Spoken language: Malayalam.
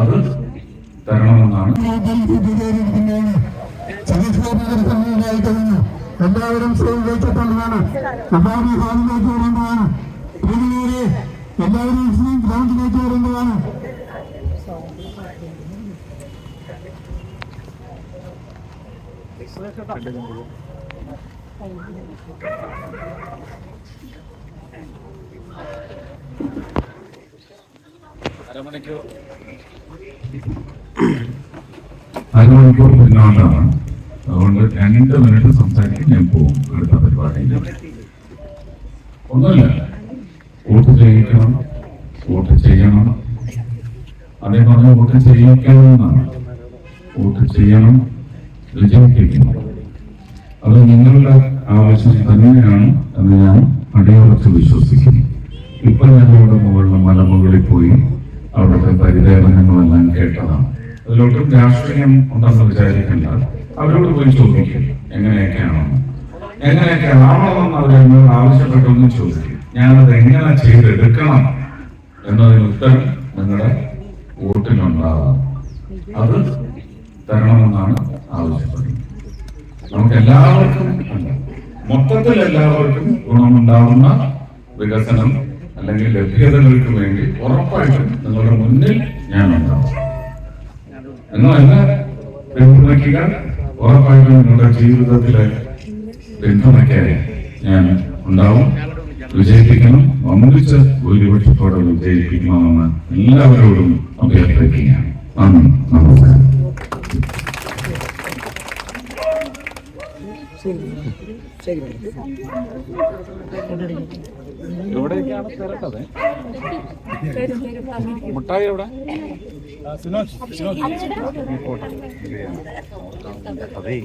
അത് തരണമെന്നാണ്. എല്ലാവരും സ്വീകരിച്ചിട്ടുള്ളതാണ് എല്ലാവരും ഹാളിലേക്ക് വരേണ്ടതാണ്. ഇതിലൂടെ എല്ലാവരും മുസ്ലിം ഗ്രൗണ്ടിലേക്ക് വരേണ്ടതാണ്. അരമണിക്കൂർ. പിന്നോട്ടാണ് അതുകൊണ്ട് രണ്ട് മിനിറ്റ് സംസാരിക്കാൻ ഞാൻ പോകും അടുത്ത പരിപാടി ഒന്നുമില്ല വോട്ട് ചെയ്യിക്കണം വോട്ട് ചെയ്യണം. അതേ പറഞ്ഞ വോട്ട് ചെയ്യിക്കണമെന്നാണ്. വോട്ട് ചെയ്യണം വിജയിപ്പിക്കണം അത് നിങ്ങളുടെ ആവശ്യം തന്നെയാണ് എന്ന് ഞാൻ അടിയുറച്ച് വിശ്വസിക്കുന്നു. ഇപ്പൊ ഞാൻ ഇവിടെ മുകളിൽ മലമുകളിൽ പോയി അവിടുത്തെ പരിദേവനങ്ങളെല്ലാം കേട്ടതാണ്. അതിലോട്ടും രാഷ്ട്രീയം ഉണ്ടെന്ന് വിചാരിക്കണ്ട. അവരോട് പോയി ചോദിക്കും എങ്ങനെയൊക്കെയാണെന്ന് എങ്ങനെയൊക്കെ ആവണമെന്ന് അവരെന്നോട് ആവശ്യപ്പെട്ടൊന്നും ചോദിക്കും. ഞാനത് എങ്ങനെ ചെയ്തെടുക്കണം? എന്നതിന് ഉത്തരം നിങ്ങളുടെ വോട്ടിലുണ്ടാവാം. അത് തരണമെന്നാണ് ആവശ്യപ്പെടുന്നത്. നമുക്ക് എല്ലാവർക്കും മൊത്തത്തിൽ എല്ലാവർക്കും ഗുണമുണ്ടാവുന്ന വികസനം അല്ലെങ്കിൽ ലഭ്യതകൾക്ക് വേണ്ടി ഉറപ്പായിട്ടും നിങ്ങളുടെ മുന്നിൽ ഞാൻ ഉണ്ടാവും. എന്നാൽ എന്നെ പിന്തുണയ്ക്കുക ഉറപ്പായിട്ടും നിങ്ങളുടെ ജീവിതത്തിലെ പിന്തുണയ്ക്കാൻ ഞാൻ ഉണ്ടാവും. വിജയിപ്പിക്കണം. ഒന്നിച്ച് ഭൂരിപക്ഷത്തോടെ വിജയിപ്പിക്കണമെന്ന് എല്ലാവരോടും അഭ്യർത്ഥിക്കുകയാണ്. നന്ദി. നമസ്കാരം. എവിടേക്കാണ് തിരക്കത് മുട്ടായി എവിടെ? അതെ.